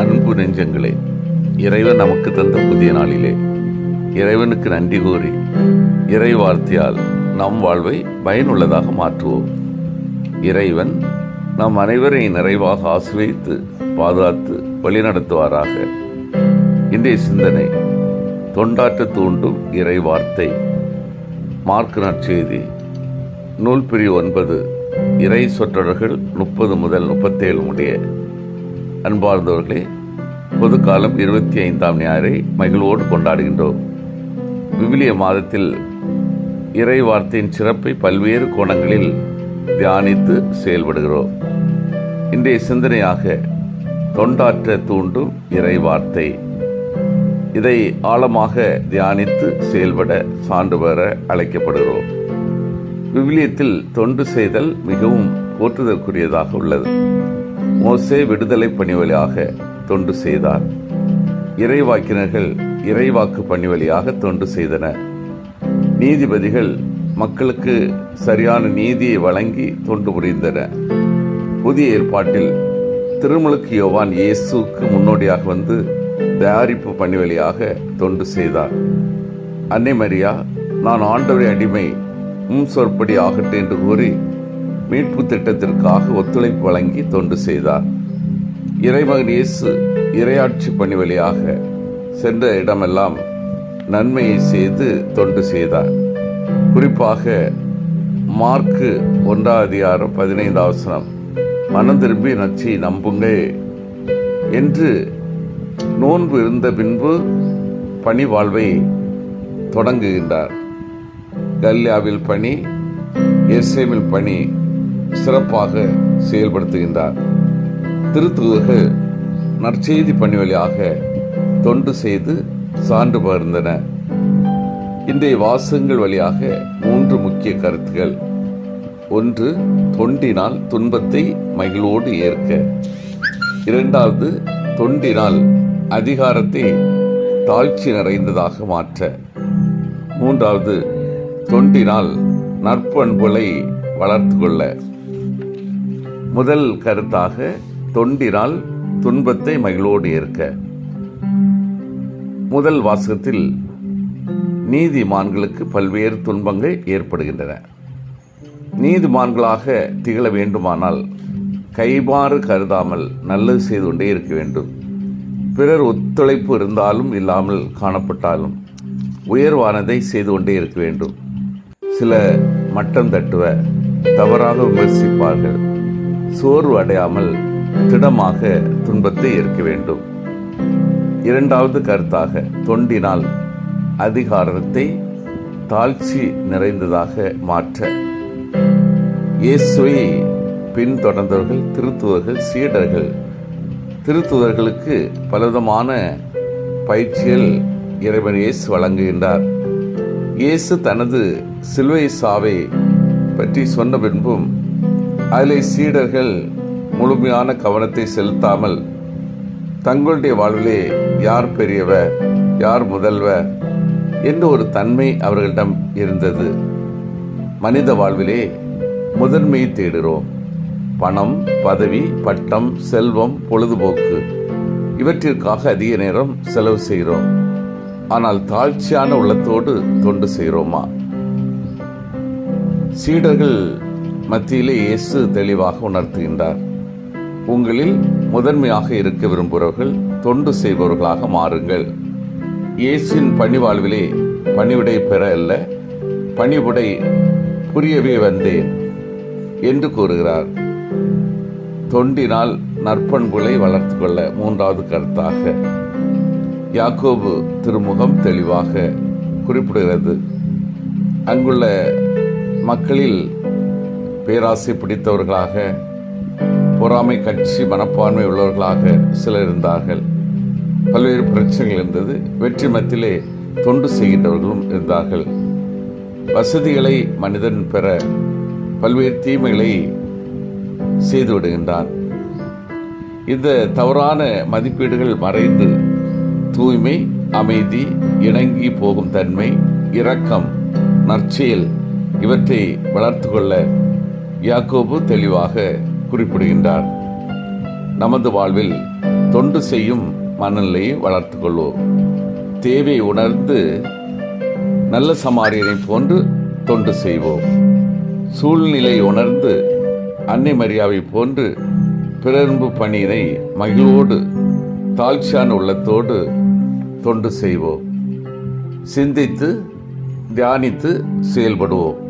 அன்பு நெஞ்சங்களே இறைவன் நமக்கு தந்த புதிய நாளிலே இறைவனுக்கு நன்றி கூறி இறை வார்த்தையால் நம் வாழ்வை பயனுள்ளதாக மாற்றுவோம். இறைவன் நம் அனைவரை நிறைவாக ஆசிரியத்து பாதுகாத்து வழிநடத்துவாராக. இன்றைய சிந்தனை தொண்டாற்ற தூண்டும் இறை வார்த்தை. மார்க் நற்செய்தி நூல் பிரிவு ஒன்பது இறை சொற்றொடர்கள் முப்பது முதல் முப்பத்தேழு முடிய அன்பார்ந்தவர்களே பொதுக்காலம் இருபத்தி ஐந்தாம் ஞாயிறை மகிழ்வோடு கொண்டாடுகின்றோம். விவிலிய மாதத்தில் இறை வார்த்தையின் சிறப்பை பல்வேறு கோணங்களில் தியானித்து செயல்படுகிறோம். இன்றைய சிந்தனையாக தொண்டாற்ற தூண்டும் இறை வார்த்தை இதை ஆழமாக தியானித்து செயல்பட சான்று பெற அழைக்கப்படுகிறோம். விவிலியத்தில் தொண்டு செய்தல் மிகவும் போற்றுதற்குரியதாக உள்ளது. மோசே விடுதலை பணி வழியாக தொண்டு செய்தார். இறைவாக்கினர்கள் இறைவாக்கு பணி வழியாக தொண்டு செய்தனர். நீதிபதிகள் மக்களுக்கு சரியான நீதியை வழங்கி தொண்டு புரிந்தன. புதிய ஏற்பாட்டில் திருமுழுக்கு யோவான் இயேசுக்கு முன்னோடியாக வந்து தயாரிப்பு பணி வழியாக தொண்டு செய்தார். அன்னை மரியா நான் ஆண்டவரை அடிமை முன் சொற்படி ஆகட்டும் என்று கூறி மீட்பு திட்டத்திற்காக ஒத்துழைப்பு வழங்கி தொண்டு செய்தார். இறைமகன் இயேசு இரையாட்சி பணி வழியாக சென்ற இடமெல்லாம் நன்மையை செய்து தொண்டு செய்தார். குறிப்பாக மார்க்கு ஒன்றாம் அதிகாரம் பதினைந்து அவசரம் மனம் திரும்பி நச்சி நம்புங்க என்று நோன்பு இருந்த பின்பு பணி வாழ்வை தொடங்குகின்றார். கல்யாவில் பணி எஸ்ஏமில் பணி சிறப்பாக செயல்படுத்துகின்றார். திருத்துவர்கள் நற்செய்தி பணி வழியாக தொண்டு செய்து சான்று பகிர்ந்தன. இன்றைய வாசகங்கள் வழியாக மூன்று முக்கிய கருத்துகள். ஒன்று தொண்டினால் துன்பத்தை மகிழ்வோடு ஏற்க. இரண்டாவது தொண்டினால் அதிகாரத்தை தாழ்ச்சி நிறைந்ததாக மாற்ற. மூன்றாவது தொண்டினால் நற்பண்புகளை வளர்த்து கொள்ள. முதல் கருத்தாக தொண்டினால் துன்பத்தை மகிழோடு ஏற்க. முதல் வாசகத்தில் நீதிமான்களுக்கு பல்வேறு துன்பங்கள் ஏற்படுகின்றன. நீதிமான்களாக திகழ வேண்டுமானால் கைமாறு கருதாமல் நல்லது செய்து கொண்டே இருக்க வேண்டும். பிறர் ஒத்துழைப்பு இருந்தாலும் இல்லாமல் காணப்பட்டாலும் உயர்வானதை செய்து கொண்டே இருக்க வேண்டும். சில மட்டம் தட்டுவ தவறாக விமர்சிப்பார்கள். சோர்வு அடையாமல் திடமாக துன்பத்தை ஏற்க வேண்டும். இரண்டாவது கருத்தாக தொண்டினால் அதிகாரத்தை தாழ்ச்சி நிறைந்ததாக மாற்ற. இயேசுவை பின்தொடர்ந்தவர்கள் திருத்துவர்கள் சீடர்கள். திருத்துவர்களுக்கு பலவிதமான பயிற்சியில் இறைவன் இயேசு வழங்குகின்றார். இயேசு தனது சிலுவை சாவை பற்றி சொன்ன பின்பும் அதில் சீடர்கள் முழுமையான கவனத்தை செலுத்தாமல் தங்களுடைய வாழ்விலே யார் பெரியவர் யார் முதல்வர் என்ற ஒரு தன்மை அவர்களிடம் இருந்தது. மனித வாழ்விலே முதன்மையை தேடுகிறோம். பணம் பதவி பட்டம் செல்வம் பொழுதுபோக்கு இவற்றிற்காக அதிக நேரம் செலவு செய்கிறோம். ஆனால் தாழ்ச்சியான உள்ளத்தோடு தொண்டு செய்கிறோமா? சீடர்கள் மத்தியிலே இயேசு தெளிவாக உணர்த்துகின்றார். உங்களில் முதன்மையாக இருக்க விரும்புகிறவர்கள் தொண்டு செய்பவர்களாக மாறுங்கள். இயேசின் பணிவாழ்விலே பணிவிடை பெற அல்ல பணிவுடை புரியவே வந்தேன் என்று கூறுகிறார். தொண்டினால் நற்பண்புகளை வளர்த்து கொள்ள மூன்றாவது கருத்தாக யாக்கோபு திருமுகம் தெளிவாக குறிப்பிடுகிறது. அங்குள்ள மக்களில் பேராசை பிடித்தவர்களாக பொறாமை கட்சி மனப்பான்மை உள்ளவர்களாக சிலர் இருந்தார்கள். பல்வேறு பிரச்சனைகள் இருந்தது. வெற்றி மத்திலே தொண்டு செய்கின்றவர்களும் இருந்தார்கள். வசதிகளை மனிதன் பெற பல்வேறு தீமைகளை செய்து விடுகின்றான். இந்த தவறான மதிப்பீடுகள் மறைந்து தூய்மை அமைதி இணங்கி போகும் தன்மை இரக்கம் நற்செயல் இவற்றை வளர்த்து கொள்ள யாக்கோபு தெளிவாக குறிப்பிடுகின்றார். நமது வாழ்வில் தொண்டு செய்யும் மனநிலையை வளர்த்து கொள்வோம். தேவை உணர்ந்து நல்ல சமாரியனை போன்று தொண்டு செய்வோம். சூழ்நிலை உணர்ந்து அன்னை மரியாவை போன்று பிறன்பு பணியினை மகிழ்வோடு தாழ்ச்சியான உள்ளத்தோடு தொண்டு செய்வோம். சிந்தித்து தியானித்து செயல்படுவோம்.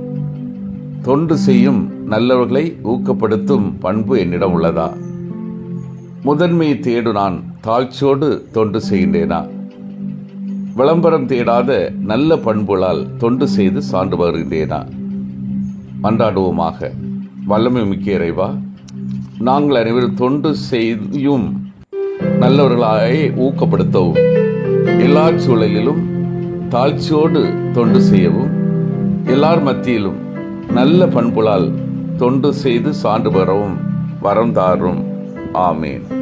தொண்டு செய்யும் நல்லவர்களை ஊக்கப்படுத்தும் பண்பு என்னிடம் உள்ளதா? முதன்மையை தேடு நான் தாழ்ச்சியோடு தொண்டு செய்கின்றேனா? விளம்பரம் தேடாத நல்ல பண்புகளால் தொண்டு செய்து சான்று வருகின்றேனா? மன்றாடுவோமாக வல்லமை மிக்க இறைவா நாங்கள் அனைவரும் தொண்டு செய்யும் நல்லவர்களாய் ஊக்கப்படுத்தவும் எல்லா சூழலிலும் தாழ்ச்சியோடு தொண்டு செய்யவும் எல்லார் மத்தியிலும் நல்ல பண்புகளால் தொண்டு செய்து சான்று பெறவும் வரம் தாரும். ஆமேன்.